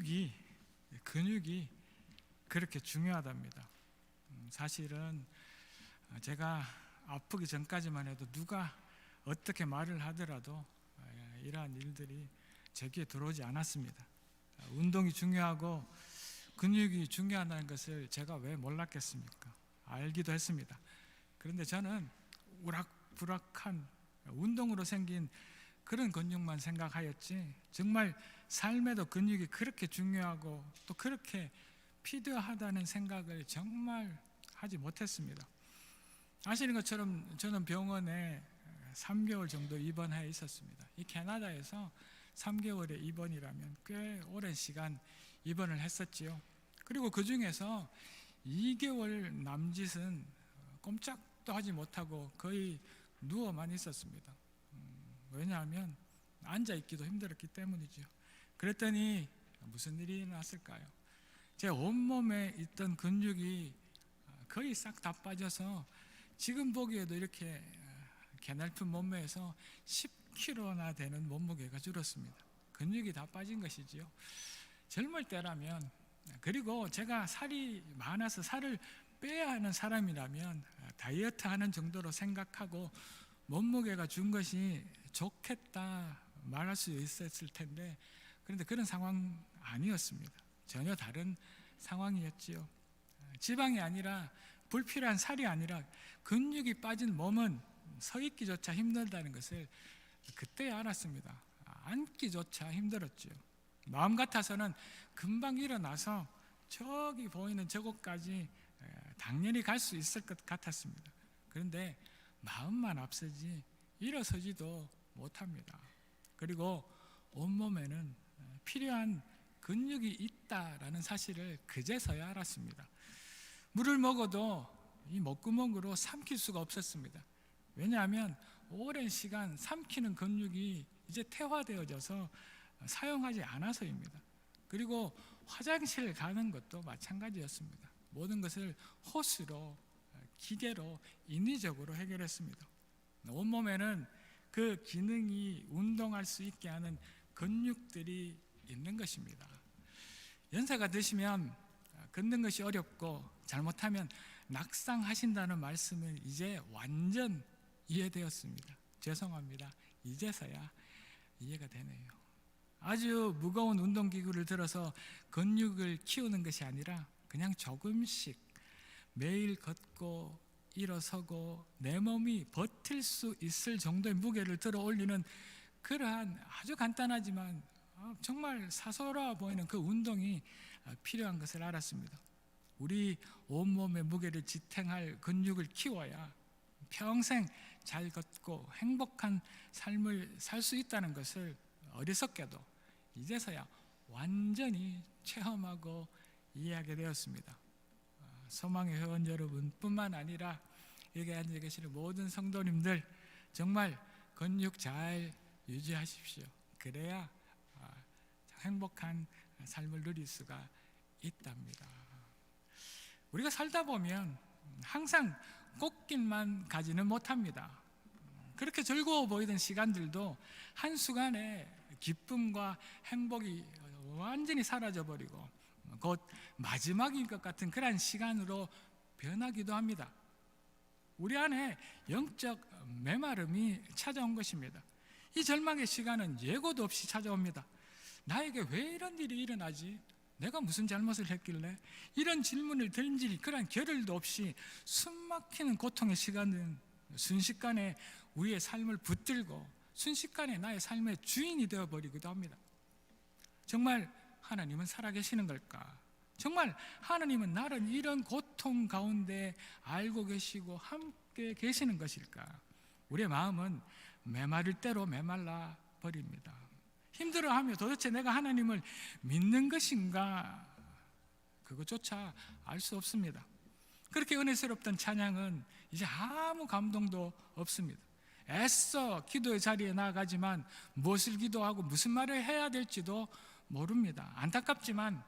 근육이 근육이 그렇게 중요하답니다. 음, 사실은 제가 아프기 전까지만 해도 누가 어떻게 말을 하더라도 예, 이러한 일들이 제게 들어오지 않았습니다. 운동이 중요하고 근육이 중요하다는 것을 제가 왜 몰랐겠습니까? 알기도 했습니다. 그런데 저는 우락부락한 운동으로 생긴 그런 근육만 생각하였지 정말 삶에도 근육이 그렇게 중요하고 또 그렇게 필요하다는 생각을 정말 하지 못했습니다. 아시는 것처럼 저는 병원에 3개월 정도 입원해 있었습니다. 이 캐나다에서 3개월의 입원이라면 꽤 오랜 시간 입원을 했었지요. 그리고 그 중에서 2개월 남짓은 꼼짝도 하지 못하고 거의 누워만 있었습니다. 음, 왜냐하면 앉아 있기도 힘들었기 때문이죠. 그랬더니 무슨 일이 났을까요? 제 온몸에 있던 근육이 거의 싹 다 빠져서 지금 보기에도 이렇게 개날픈 몸매에서 10kg나 되는 몸무게가 줄었습니다. 근육이 다 빠진 것이지요. 젊을 때라면 그리고 제가 살이 많아서 살을 빼야 하는 사람이라면 다이어트 하는 정도로 생각하고 몸무게가 준 것이 좋겠다 말할 수 있었을 텐데 그런데 그런 상황 아니었습니다. 전혀 다른 상황이었지요. 지방이 아니라 불필요한 살이 아니라 근육이 빠진 몸은 서 있기조차 힘들다는 것을 그때 알았습니다. 앉기조차 힘들었지요. 마음 같아서는 금방 일어나서 저기 보이는 저곳까지 당연히 갈 수 있을 것 같았습니다. 그런데 마음만 앞서지 일어서지도 못합니다. 그리고 온몸에는 필요한 근육이 있다라는 사실을 그제서야 알았습니다. 물을 먹어도 이 목구멍으로 삼킬 수가 없었습니다. 왜냐하면 오랜 시간 삼키는 근육이 이제 퇴화되어져서 사용하지 않아서입니다. 그리고 화장실 가는 것도 마찬가지였습니다. 모든 것을 호스로 기계로 인위적으로 해결했습니다. 온몸에는 그 기능이 운동할 수 있게 하는 근육들이 있는 것입니다. 연세가 드시면 걷는 것이 어렵고 잘못하면 낙상하신다는 말씀은 이제 완전 이해되었습니다. 죄송합니다. 이제서야 이해가 되네요. 아주 무거운 운동기구를 들어서 근육을 키우는 것이 아니라 그냥 조금씩 매일 걷고 일어서고 내 몸이 버틸 수 있을 정도의 무게를 들어 올리는 그러한 아주 간단하지만 정말 사소로워 보이는 그 운동이 필요한 것을 알았습니다. 우리 온몸의 무게를 지탱할 근육을 키워야 평생 잘 걷고 행복한 삶을 살 수 있다는 것을 어리석게도 이제서야 완전히 체험하고 이해하게 되었습니다. 소망의 회원 여러분뿐만 아니라 여기 앉아 계시는 모든 성도님들 정말 근육 잘 유지하십시오. 그래야 행복한 삶을 누릴 수가 있답니다. 우리가 살다 보면 항상 꽃길만 가지는 못합니다. 그렇게 즐거워 보이던 시간들도 한순간에 기쁨과 행복이 완전히 사라져 버리고 곧 마지막인 것 같은 그런 시간으로 변하기도 합니다. 우리 안에 영적 메마름이 찾아온 것입니다. 이 절망의 시간은 예고도 없이 찾아옵니다. 나에게 왜 이런 일이 일어나지? 내가 무슨 잘못을 했길래? 이런 질문을 던질 그런 겨를도 없이 숨막히는 고통의 시간은 순식간에 우리의 삶을 붙들고 순식간에 나의 삶의 주인이 되어버리기도 합니다. 정말 하나님은 살아계시는 걸까? 정말 하나님은 나를 이런 고통 가운데 알고 계시고 함께 계시는 것일까? 우리의 마음은 메마를 대로 메말라 버립니다. 힘들어하며 도대체 내가 하나님을 믿는 것인가? 그것조차 알 수 없습니다. 그렇게 은혜스럽던 찬양은 이제 아무 감동도 없습니다. 애써 기도의 자리에 나아가지만 무엇을 기도하고 무슨 말을 해야 될지도 모릅니다. 안타깝지만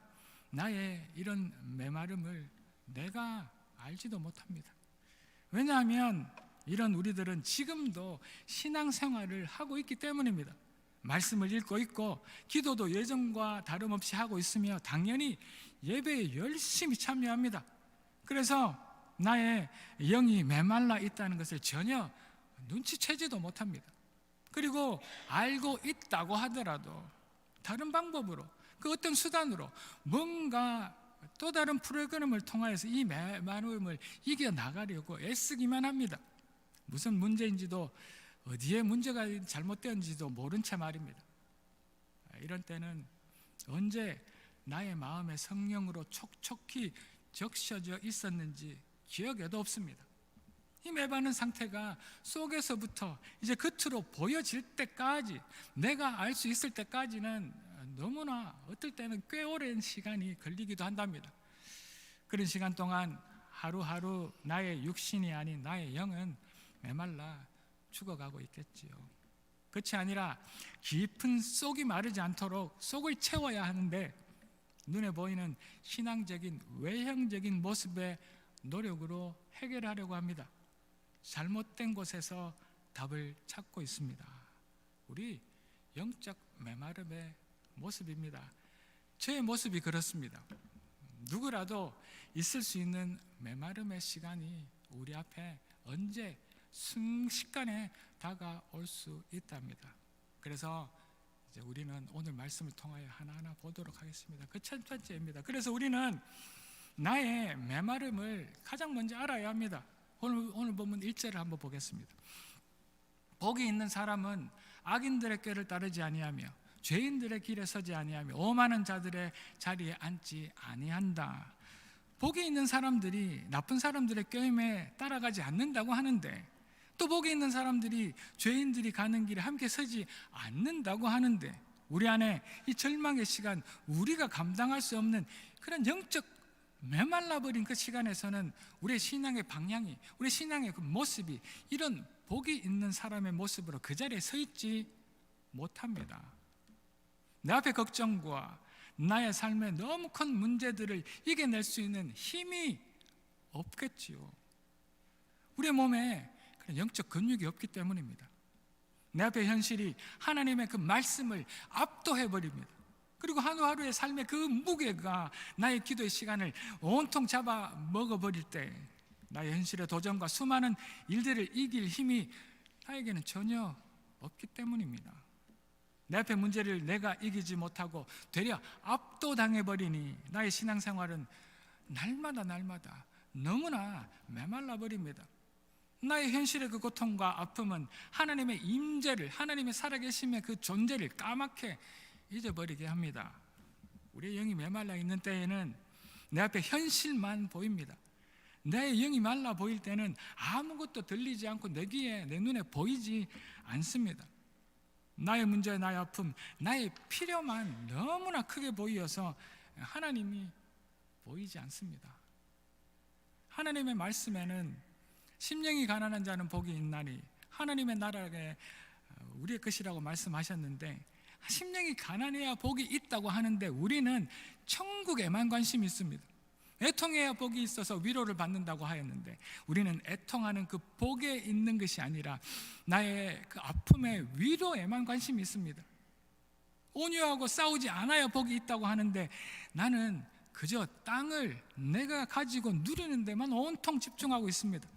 나의 이런 메마름을 내가 알지도 못합니다. 왜냐하면 이런 우리들은 지금도 신앙생활을 하고 있기 때문입니다. 말씀을 읽고 있고 기도도 예전과 다름없이 하고 있으며 당연히 예배에 열심히 참여합니다. 그래서 나의 영이 메말라 있다는 것을 전혀 눈치채지도 못합니다. 그리고 알고 있다고 하더라도 다른 방법으로 그 어떤 수단으로 뭔가 또 다른 프로그램을 통하여서 이 메마름을 이겨 나가려고 애쓰기만 합니다. 무슨 문제인지도 어디에 문제가 잘못되었는지도 모른 채 말입니다. 이런 때는 언제 나의 마음에 성령으로 촉촉히 적셔져 있었는지 기억에도 없습니다. 이 매바는 상태가 속에서부터 이제 겉으로 보여질 때까지 내가 알 수 있을 때까지는 너무나 어떨 때는 꽤 오랜 시간이 걸리기도 한답니다. 그런 시간 동안 하루하루 나의 육신이 아닌 나의 영은 메말라 죽어가고 있겠지요. 그렇지 아니라 깊은 속이 마르지 않도록 속을 채워야 하는데 눈에 보이는 신앙적인 외형적인 모습의 노력으로 해결하려고 합니다. 잘못된 곳에서 답을 찾고 있습니다. 우리 영적 메마름의 모습입니다. 저의 모습이 그렇습니다. 누구라도 있을 수 있는 메마름의 시간이 우리 앞에 언제 순식간에 다가올 수 있답니다. 그래서 이제 우리는 오늘 말씀을 통하여 하나하나 보도록 하겠습니다. 그 첫 번째입니다. 그래서 우리는 나의 메마름을 가장 먼저 알아야 합니다. 오늘 오늘 보면 1절을 한번 보겠습니다. 복이 있는 사람은 악인들의 꾀를 따르지 아니하며 죄인들의 길에 서지 아니하며 오만한 자들의 자리에 앉지 아니한다. 복이 있는 사람들이 나쁜 사람들의 꾀임에 따라가지 않는다고 하는데 또 복이 있는 사람들이 죄인들이 가는 길에 함께 서지 않는다고 하는데 우리 안에 이 절망의 시간 우리가 감당할 수 없는 그런 영적 메말라 버린 그 시간에서는 우리의 신앙의 방향이 우리 신앙의 그 모습이 이런 복이 있는 사람의 모습으로 그 자리에 서 있지 못합니다. 내 앞에 걱정과 나의 삶에 너무 큰 문제들을 이겨낼 수 있는 힘이 없겠지요. 우리의 몸에 영적 근육이 없기 때문입니다. 내 앞에 현실이 하나님의 그 말씀을 압도해 버립니다. 그리고 하루하루의 삶의 그 무게가 나의 기도의 시간을 온통 잡아 먹어 버릴 때 나의 현실의 도전과 수많은 일들을 이길 힘이 나에게는 전혀 없기 때문입니다. 내 앞에 문제를 내가 이기지 못하고 되려 압도당해 버리니 나의 신앙생활은 날마다 날마다 너무나 메말라 버립니다. 나의 현실의 그 고통과 아픔은 하나님의 임재를 하나님의 살아계심의 그 존재를 까맣게 잊어버리게 합니다. 우리의 영이 메말라 있는 때에는 내 앞에 현실만 보입니다. 내 영이 말라 보일 때는 아무것도 들리지 않고 내 귀에 내 눈에 보이지 않습니다. 나의 문제, 나의 아픔, 나의 필요만 너무나 크게 보이어서 하나님이 보이지 않습니다. 하나님의 말씀에는 심령이 가난한 자는 복이 있나니 하나님의 나라에 우리의 것이라고 말씀하셨는데 심령이 가난해야 복이 있다고 하는데 우리는 천국에만 관심이 있습니다. 애통해야 복이 있어서 위로를 받는다고 하였는데 우리는 애통하는 그 복에 있는 것이 아니라 나의 그 아픔의 위로에만 관심이 있습니다. 온유하고 싸우지 않아야 복이 있다고 하는데 나는 그저 땅을 내가 가지고 누리는 데만 온통 집중하고 있습니다.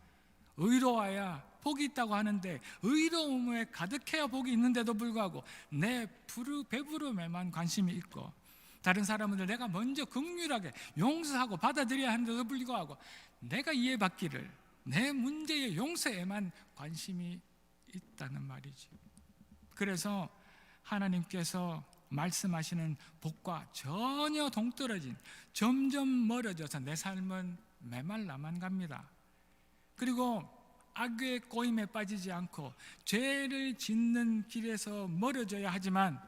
의로워야 복이 있다고 하는데 의로움에 가득해야 복이 있는데도 불구하고 내 부르 배부름에만 관심이 있고 다른 사람들 내가 먼저 극률하게 용서하고 받아들여야 하는데도 불구하고 내가 이해받기를 내 문제의 용서에만 관심이 있다는 말이지. 그래서 하나님께서 말씀하시는 복과 전혀 동떨어진 점점 멀어져서 내 삶은 메말라만 갑니다. 그리고 악의 꼬임에 빠지지 않고 죄를 짓는 길에서 멀어져야 하지만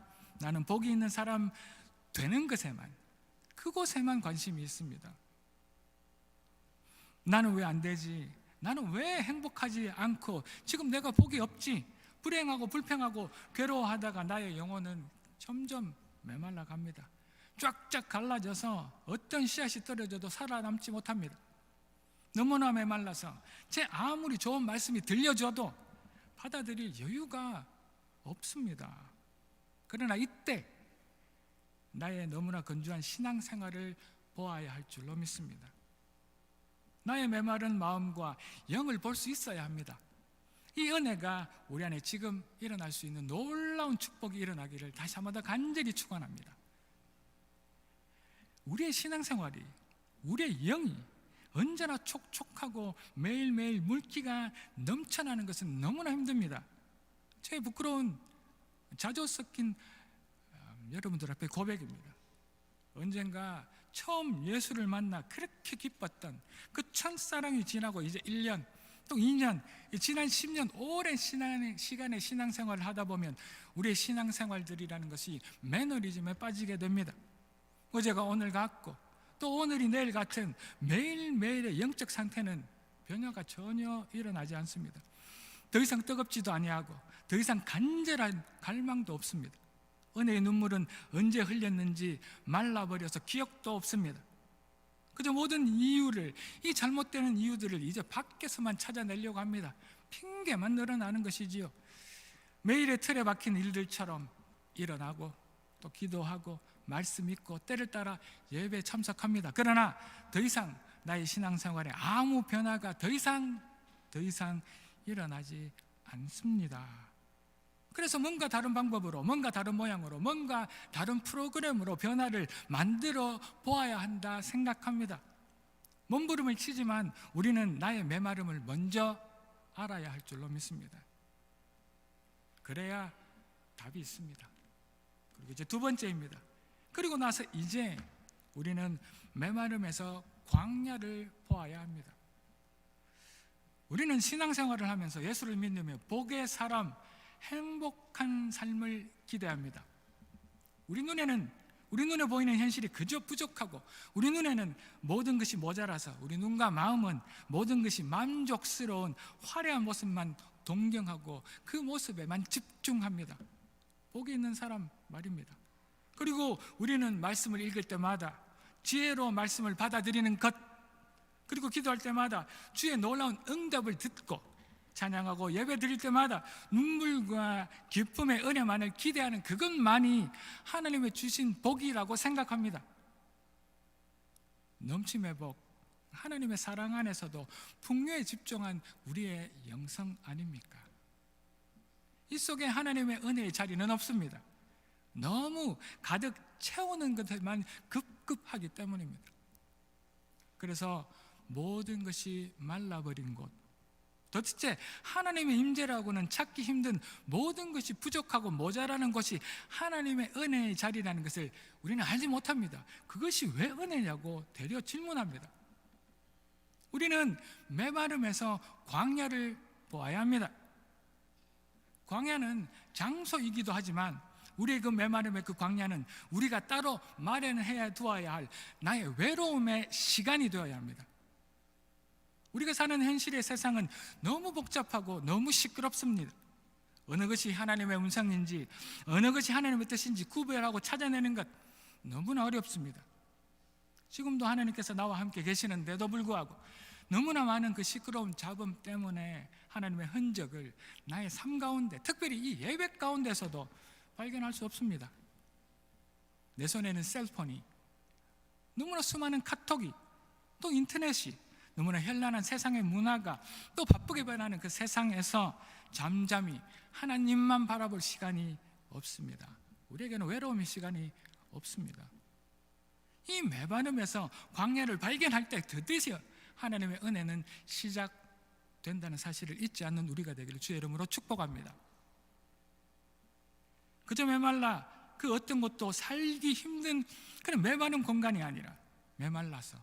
나는 복이 있는 사람 되는 것에만 그곳에만 관심이 있습니다. 나는 왜 안 되지? 나는 왜 행복하지 않고 지금 내가 복이 없지? 불행하고 불평하고 괴로워하다가 나의 영혼은 점점 메말라 갑니다. 쫙쫙 갈라져서 어떤 씨앗이 떨어져도 살아남지 못합니다. 너무나 메말라서 제 아무리 좋은 말씀이 들려줘도 받아들일 여유가 없습니다. 그러나 이때 나의 너무나 건조한 신앙생활을 보아야 할 줄로 믿습니다. 나의 메마른 마음과 영을 볼 수 있어야 합니다. 이 은혜가 우리 안에 지금 일어날 수 있는 놀라운 축복이 일어나기를 다시 한 번 더 간절히 축원합니다. 우리의 신앙생활이 우리의 영이 언제나 촉촉하고 매일매일 물기가 넘쳐나는 것은 너무나 힘듭니다. 제 부끄러운 자주 섞인 음, 여러분들 앞에 고백입니다. 언젠가 처음 예수를 만나 그렇게 기뻤던 그 첫사랑이 지나고 이제 1년 또 2년 지난 10년 오랜 시간의 신앙생활을 하다 보면 우리의 신앙생활들이라는 것이 매너리즘에 빠지게 됩니다. 어제가 오늘 같고 또 오늘이 내일 같은 매일매일의 영적 상태는 변화가 전혀 일어나지 않습니다. 더 이상 뜨겁지도 아니하고 더 이상 간절한 갈망도 없습니다. 은혜의 눈물은 언제 흘렸는지 말라버려서 기억도 없습니다. 그저 모든 이유를 이 잘못되는 이유들을 이제 밖에서만 찾아내려고 합니다. 핑계만 늘어나는 것이지요. 매일의 틀에 박힌 일들처럼 일어나고 또 기도하고 말씀 읽고 때를 따라 예배에 참석합니다. 그러나 더 이상 나의 신앙생활에 아무 변화가 더 이상 더 이상 일어나지 않습니다. 그래서 뭔가 다른 방법으로, 뭔가 다른 모양으로, 뭔가 다른 프로그램으로 변화를 만들어 보아야 한다 생각합니다. 몸부림을 치지만 우리는 나의 메마름을 먼저 알아야 할 줄로 믿습니다. 그래야 답이 있습니다. 그리고 이제 두 번째입니다. 그리고 나서 이제 우리는 메마름에서 광야를 보아야 합니다. 우리는 신앙생활을 하면서 예수를 믿으며 복의 사람, 행복한 삶을 기대합니다. 우리 눈에는 우리 눈에 보이는 현실이 그저 부족하고 우리 눈에는 모든 것이 모자라서 우리 눈과 마음은 모든 것이 만족스러운 화려한 모습만 동경하고 그 모습에만 집중합니다. 복이 있는 사람 말입니다. 그리고 우리는 말씀을 읽을 때마다 지혜로 말씀을 받아들이는 것 그리고 기도할 때마다 주의 놀라운 응답을 듣고 찬양하고 예배 드릴 때마다 눈물과 기쁨의 은혜만을 기대하는 그것만이 하나님의 주신 복이라고 생각합니다. 넘침의 복, 하나님의 사랑 안에서도 풍요에 집중한 우리의 영성 아닙니까? 이 속에 하나님의 은혜의 자리는 없습니다. 너무 가득 채우는 것에만 급급하기 때문입니다. 그래서 모든 것이 말라버린 곳, 도대체 하나님의 임재라고는 찾기 힘든 모든 것이 부족하고 모자라는 것이 하나님의 은혜의 자리라는 것을 우리는 알지 못합니다. 그것이 왜 은혜냐고 되려 질문합니다. 우리는 메마름에서 광야를 보아야 합니다. 광야는 장소이기도 하지만 우리의 그 메마름의 그 광야는 우리가 따로 마련해야 두어야 할 나의 외로움의 시간이 되어야 합니다. 우리가 사는 현실의 세상은 너무 복잡하고 너무 시끄럽습니다. 어느 것이 하나님의 음성인지 어느 것이 하나님의 뜻인지 구별하고 찾아내는 것 너무나 어렵습니다. 지금도 하나님께서 나와 함께 계시는데도 불구하고 너무나 많은 그 시끄러운 잡음 때문에 하나님의 흔적을 나의 삶 가운데 특별히 이 예배 가운데서도 발견할 수 없습니다. 내 손에는 셀폰이 너무나 수많은 카톡이 또 인터넷이 너무나 현란한 세상의 문화가 또 바쁘게 변하는 그 세상에서 잠잠히 하나님만 바라볼 시간이 없습니다. 우리에게는 외로움의 시간이 없습니다. 이 매반음에서 광야를 발견할 때 드디어 하나님의 은혜는 시작된다는 사실을 잊지 않는 우리가 되기를 주의 이름으로 축복합니다. 그저 메말라 그 어떤 것도 살기 힘든 그런 메마른 공간이 아니라 메말라서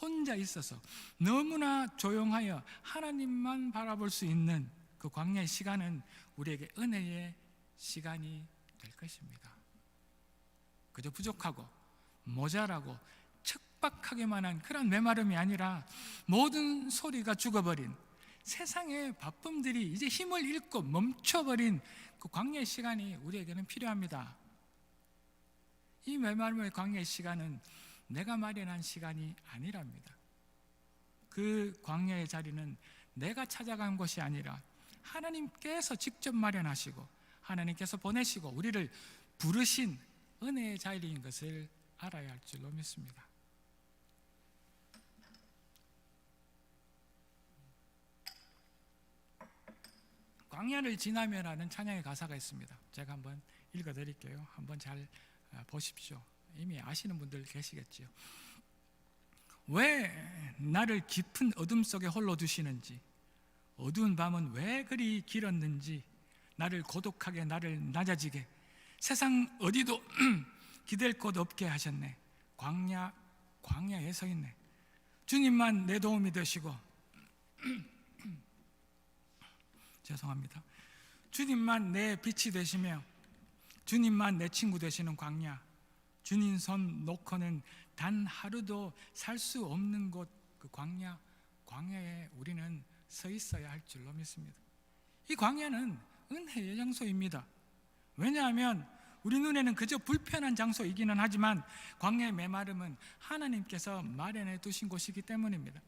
혼자 있어서 너무나 조용하여 하나님만 바라볼 수 있는 그 광야의 시간은 우리에게 은혜의 시간이 될 것입니다. 그저 부족하고 모자라고 척박하게만 한 그런 메마름이 아니라 모든 소리가 죽어버린 세상의 바쁨들이 이제 힘을 잃고 멈춰버린 그 광야의 시간이 우리에게는 필요합니다. 이 메마름의 광야의 시간은 내가 마련한 시간이 아니랍니다. 그 광야의 자리는 내가 찾아간 것이 아니라 하나님께서 직접 마련하시고 하나님께서 보내시고 우리를 부르신 은혜의 자리인 것을 알아야 할 줄로 믿습니다. 광야를 지나며라는 찬양의 가사가 있습니다. 제가 한번 읽어 드릴게요. 한번 잘 어, 보십시오. 이미 아시는 분들 계시겠지요. 왜 나를 깊은 어둠 속에 홀로 두시는지, 어두운 밤은 왜 그리 길었는지, 나를 고독하게 나를 낮아지게 세상 어디도 기댈 곳 없게 하셨네. 광야 광야에 서 있네. 주님만 내 도움이 되시고 죄송합니다. 주님만 내 빛이 되시며 주님만 내 친구 되시는 광야. 주님 손 놓고는 단 하루도 살 수 없는 곳 그 광야 광야에 우리는 서 있어야 할 줄로 믿습니다. 이 광야는 은혜의 장소입니다. 왜냐하면 우리 눈에는 그저 불편한 장소이기는 하지만 광야의 메마름은 하나님께서 마련해 두신 곳이기 때문입니다.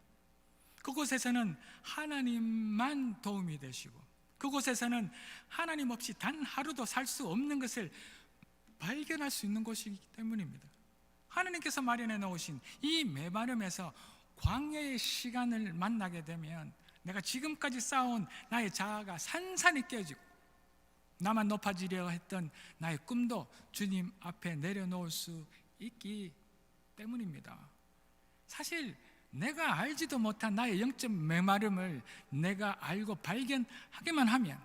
그곳에서는 하나님만 도움이 되시고 그곳에서는 하나님 없이 단 하루도 살 수 없는 것을 발견할 수 있는 곳이기 때문입니다. 하나님께서 마련해 놓으신 이 메마름에서 광야의 시간을 만나게 되면 내가 지금까지 쌓아온 나의 자아가 산산이 깨지고 나만 높아지려 했던 나의 꿈도 주님 앞에 내려놓을 수 있기 때문입니다. 사실 내가 알지도 못한 나의 영적 메마름을 내가 알고 발견하기만 하면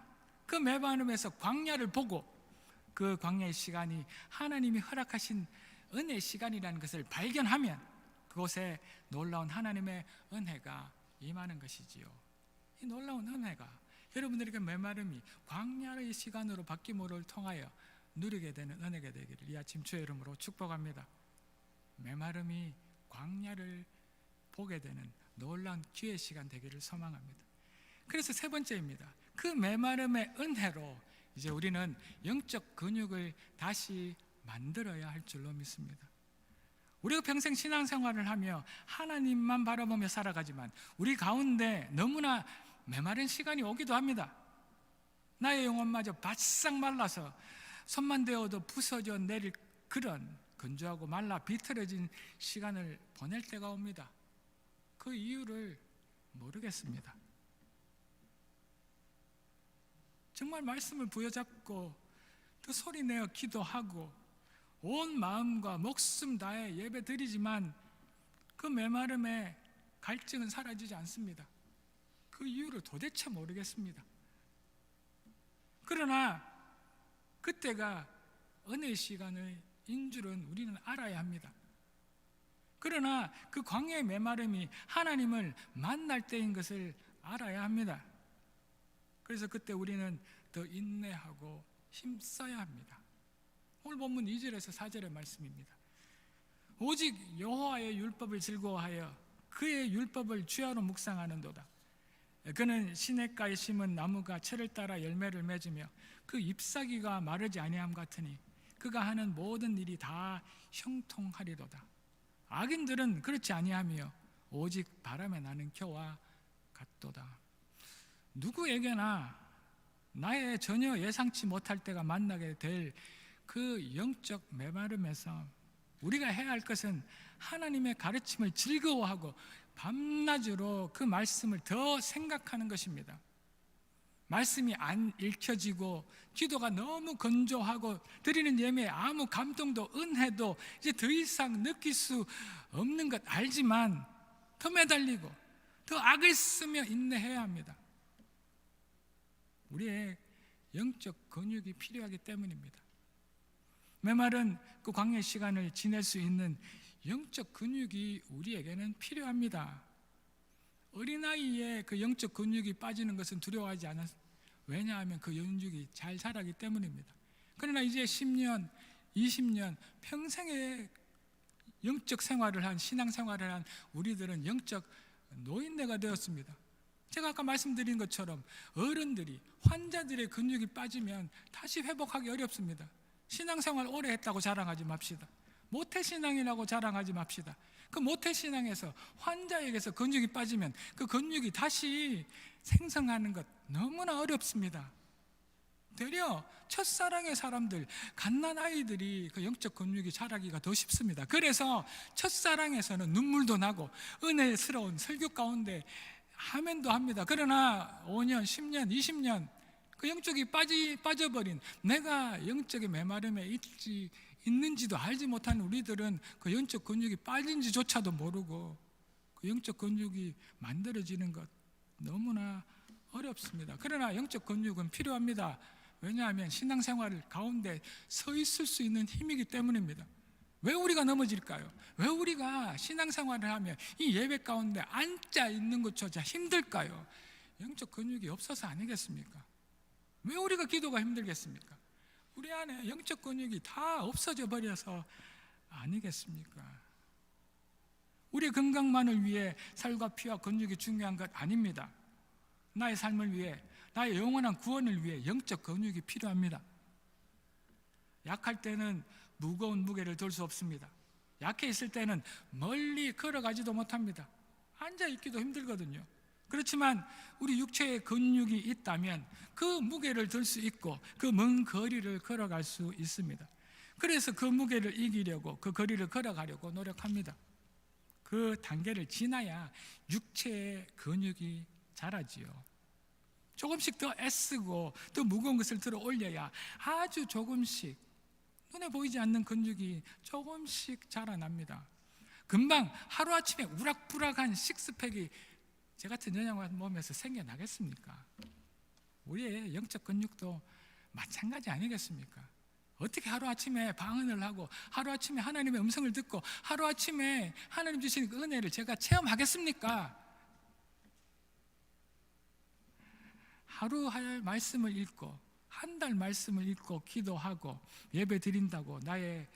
그 메마름에서 광야를 보고 그 광야의 시간이 하나님이 허락하신 은혜의 시간이라는 것을 발견하면 그곳에 놀라운 하나님의 은혜가 임하는 것이지요. 이 놀라운 은혜가 여러분들에게 메마름이 광야의 시간으로 바뀜을 통하여 누리게 되는 은혜가 되기를 이 아침 주의 이름으로 축복합니다. 메마름이 광야를 보게 되는 놀라운 기회 시간 되기를 소망합니다. 그래서 세 번째입니다. 그 메마름의 은혜로 이제 우리는 영적 근육을 다시 만들어야 할 줄로 믿습니다. 우리가 평생 신앙생활을 하며 하나님만 바라보며 살아가지만 우리 가운데 너무나 메마른 시간이 오기도 합니다. 나의 영혼마저 바싹 말라서 손만 대어도 부서져 내릴 그런 건조하고 말라 비틀어진 시간을 보낼 때가 옵니다. 그 이유를 모르겠습니다. 정말 말씀을 부여잡고 또 소리 내어 기도하고 온 마음과 목숨 다해 예배 드리지만 그 메마름에 갈증은 사라지지 않습니다. 그 이유를 도대체 모르겠습니다. 그러나 그때가 은혜의 시간의 인 줄은 우리는 알아야 합니다. 그러나 그 광야의 메마름이 하나님을 만날 때인 것을 알아야 합니다. 그래서 그때 우리는 더 인내하고 힘써야 합니다. 오늘 본문 2절에서 4절의 말씀입니다. 오직 여호와의 율법을 즐거워하여 그의 율법을 주야로 묵상하는도다. 그는 시냇가에 심은 나무가 철을 따라 열매를 맺으며 그 잎사귀가 마르지 아니함 같으니 그가 하는 모든 일이 다 형통하리도다. 악인들은 그렇지 아니하며 오직 바람에 나는 겨와 같도다. 누구에게나 나의 전혀 예상치 못할 때가 만나게 될 그 영적 메마름에서 우리가 해야 할 것은 하나님의 가르침을 즐거워하고 밤낮으로 그 말씀을 더 생각하는 것입니다. 말씀이 안 읽혀지고 기도가 너무 건조하고 드리는 예배에 아무 감동도 은혜도 이제 더 이상 느낄 수 없는 것 알지만 더 매달리고 더 악을 쓰며 인내해야 합니다. 우리의 영적 근육이 필요하기 때문입니다. 메말은 그 광야 시간을 지낼 수 있는 영적 근육이 우리에게는 필요합니다. 어린아이의 그 영적 근육이 빠지는 것은 두려워하지 않았 왜냐하면 그 근육이 잘 자라기 때문입니다. 그러나 이제 10년, 20년 평생의 영적 생활을 한 신앙 생활을 한 우리들은 영적 노인네가 되었습니다. 제가 아까 말씀드린 것처럼 어른들이 환자들의 근육이 빠지면 다시 회복하기 어렵습니다. 신앙생활 오래 했다고 자랑하지 맙시다. 모태 신앙이라고 자랑하지 맙시다. 그 모태 신앙에서 환자에게서 근육이 빠지면 그 근육이 다시 생성하는 것 너무나 어렵습니다. 되려 첫사랑의 사람들, 갓난 아이들이 그 영적 근육이 자라기가 더 쉽습니다. 그래서 첫사랑에서는 눈물도 나고 은혜스러운 설교 가운데 하면도 합니다. 그러나 5년, 10년, 20년 그 영적이 빠지, 빠져버린 내가 영적의 메마름에 있지, 있는지도 알지 못한 우리들은 그 영적 근육이 빠진지조차도 모르고 그 영적 근육이 만들어지는 것 너무나 어렵습니다. 그러나 영적 근육은 필요합니다. 왜냐하면 신앙생활 가운데 서 있을 수 있는 힘이기 때문입니다. 왜 우리가 넘어질까요? 왜 우리가 신앙생활을 하면 이 예배 가운데 앉아 있는 것조차 힘들까요? 영적 근육이 없어서 아니겠습니까? 왜 우리가 기도가 힘들겠습니까? 우리 안에 영적 근육이 다 없어져 버려서 아니겠습니까? 우리 건강만을 위해 살과 피와 근육이 중요한 것 아닙니다. 나의 삶을 위해, 나의 영원한 구원을 위해 영적 근육이 필요합니다. 약할 때는 무거운 무게를 들 수 없습니다. 약해 있을 때는 멀리 걸어가지도 못합니다. 앉아 있기도 힘들거든요. 그렇지만 우리 육체에 근육이 있다면 그 무게를 들 수 있고 그 먼 거리를 걸어갈 수 있습니다. 그래서 그 무게를 이기려고 그 거리를 걸어가려고 노력합니다. 그 단계를 지나야 육체의 근육이 자라지요. 조금씩 더 애쓰고 더 무거운 것을 들어 올려야 아주 조금씩 눈에 보이지 않는 근육이 조금씩 자라납니다. 금방 하루아침에 우락부락한 식스팩이 제 같은 연약한 몸에서 생겨나겠습니까? 우리의 영적 근육도 마찬가지 아니겠습니까? 어떻게 하루아침에 방언을 하고 하루아침에 하나님의 음성을 듣고 하루아침에 하나님 주시는 그 은혜를 제가 체험하겠습니까? 하루 할 말씀을 읽고 한 달 말씀을 읽고 기도하고 예배 드린다고 나의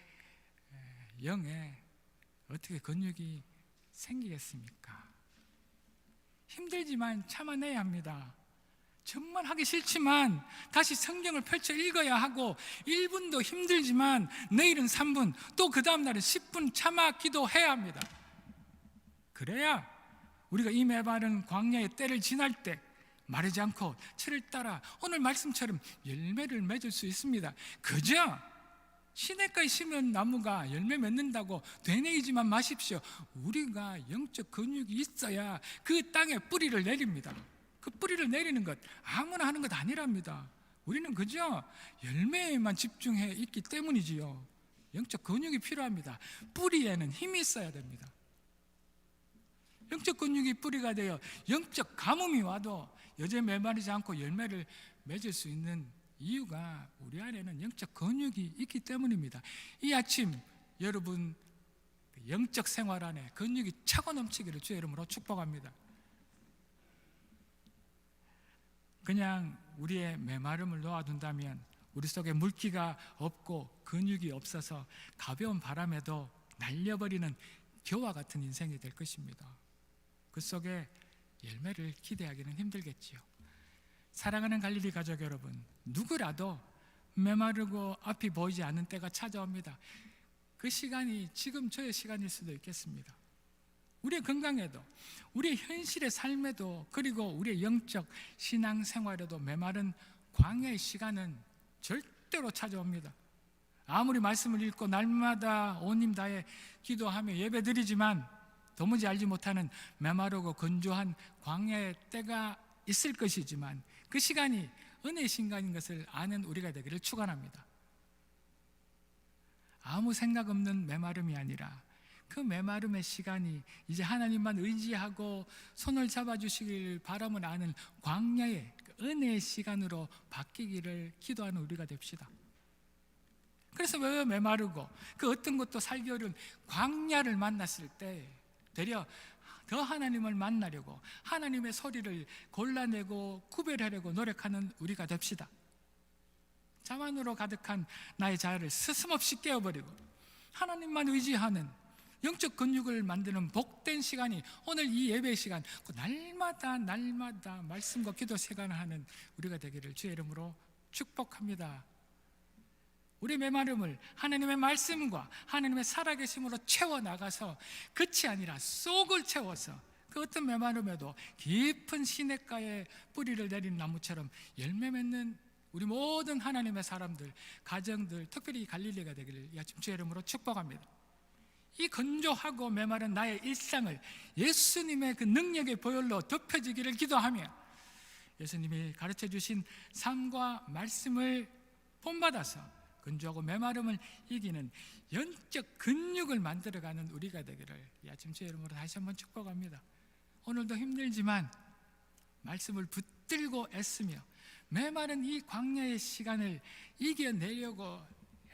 영에 어떻게 근육이 생기겠습니까? 힘들지만 참아내야 합니다. 정말 하기 싫지만 다시 성경을 펼쳐 읽어야 하고 1분도 힘들지만 내일은 3분 또 그 다음날은 10분 참아 기도해야 합니다. 그래야 우리가 이 메바른 광야의 때를 지날 때 마르지 않고 철을 따라 오늘 말씀처럼 열매를 맺을 수 있습니다. 그저 시냇가에 심은 나무가 열매 맺는다고 되뇌이지만 마십시오. 우리가 영적 근육이 있어야 그 땅에 뿌리를 내립니다. 그 뿌리를 내리는 것 아무나 하는 것 아니랍니다. 우리는 그저 열매에만 집중해 있기 때문이지요. 영적 근육이 필요합니다. 뿌리에는 힘이 있어야 됩니다. 영적 근육이 뿌리가 되어 영적 가뭄이 와도 여제 메마르지 않고 열매를 맺을 수 있는 이유가 우리 안에는 영적 근육이 있기 때문입니다. 이 아침 여러분 영적 생활 안에 근육이 차고 넘치기를 주의 이름으로 축복합니다. 그냥 우리의 메마름을 놓아둔다면 우리 속에 물기가 없고 근육이 없어서 가벼운 바람에도 날려버리는 겨와 같은 인생이 될 것입니다. 그 속에 열매를 기대하기는 힘들겠지요. 사랑하는 갈릴리 가족 여러분, 누구라도 메마르고 앞이 보이지 않는 때가 찾아옵니다. 그 시간이 지금 저의 시간일 수도 있겠습니다. 우리의 건강에도, 우리의 현실의 삶에도, 그리고 우리의 영적 신앙 생활에도 메마른 광야의 시간은 절대로 찾아옵니다. 아무리 말씀을 읽고 날마다 온님 다해 기도하며 예배드리지만 도무지 알지 못하는 메마르고 건조한 광야의 때가 있을 것이지만 그 시간이 은혜의 시간인 것을 아는 우리가 되기를 축원합니다. 아무 생각 없는 메마름이 아니라 그 메마름의 시간이 이제 하나님만 의지하고 손을 잡아주시길 바람을 아는 광야의 그 은혜의 시간으로 바뀌기를 기도하는 우리가 됩시다. 그래서 왜 메마르고 그 어떤 것도 어려운 광야를 만났을 때 되려 더 하나님을 만나려고 하나님의 소리를 골라내고 구별하려고 노력하는 우리가 됩시다. 자만으로 가득한 나의 자아를 스스없이 깨어버리고 하나님만 의지하는 영적 근육을 만드는 복된 시간이 오늘 이 예배 시간 그 날마다 날마다 말씀과 기도 세간을 하는 우리가 되기를 주의 이름으로 축복합니다. 우리 메마름을 하나님의 말씀과 하나님의 살아계심으로 채워 나가서 끝이 아니라 속을 채워서 그 어떤 메마름에도 깊은 시냇가에 뿌리를 내린 나무처럼 열매 맺는 우리 모든 하나님의 사람들, 가정들, 특별히 갈릴리가 되기를 주의 이름으로 축복합니다. 이 건조하고 메마른 나의 일상을 예수님의 그 능력의 보혈로 덮여지기를 기도하며 예수님이 가르쳐 주신 삶과 말씀을 본받아서 건조하고 메마름을 이기는 영적 근육을 만들어가는 우리가 되기를 주의 이름으로 다시 한번 축복합니다. 오늘도 힘들지만 말씀을 붙들고 애쓰며 메마른 이 광야의 시간을 이겨내려고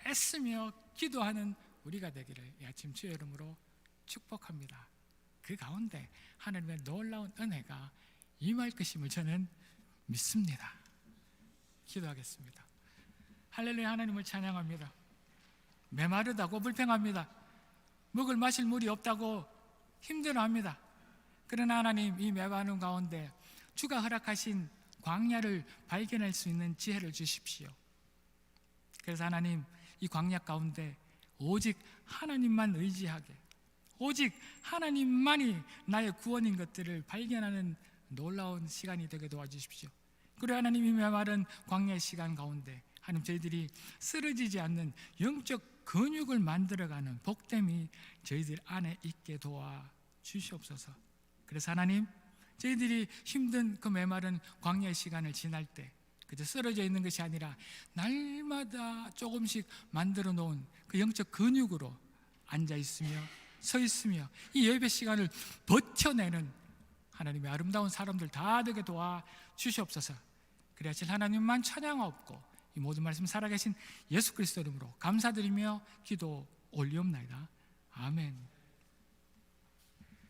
애쓰며 기도하는 우리가 되기를 주의 이름으로 축복합니다. 그 가운데 하나님의 놀라운 은혜가 임할 것임을 저는 믿습니다. 기도하겠습니다. 할렐루야 하나님을 찬양합니다. 메마르다고 불평합니다. 먹을 마실 물이 없다고 힘들어합니다. 그러나 하나님 이 메마른 가운데 주가 허락하신 광야를 발견할 수 있는 지혜를 주십시오. 그래서 하나님 이 광야 가운데 오직 하나님만 의지하게 오직 하나님만이 나의 구원인 것들을 발견하는 놀라운 시간이 되게 도와주십시오. 그리고 하나님이 말은 광야의 시간 가운데 하나님 저희들이 쓰러지지 않는 영적 근육을 만들어가는 복됨이 저희들 안에 있게 도와 주시옵소서. 그래서 하나님 저희들이 힘든 그 메마른 광야의 시간을 지날 때 그저 쓰러져 있는 것이 아니라 날마다 조금씩 만들어 놓은 그 영적 근육으로 앉아 있으며 서 있으며 이 예배 시간을 버텨내는 하나님의 아름다운 사람들 다 되게 도와 주시옵소서. 그래야 실 하나님만 찬양하옵고 이 모든 말씀 살아계신 예수 그리스도 이름으로 감사드리며 기도 올리옵나이다. 아멘.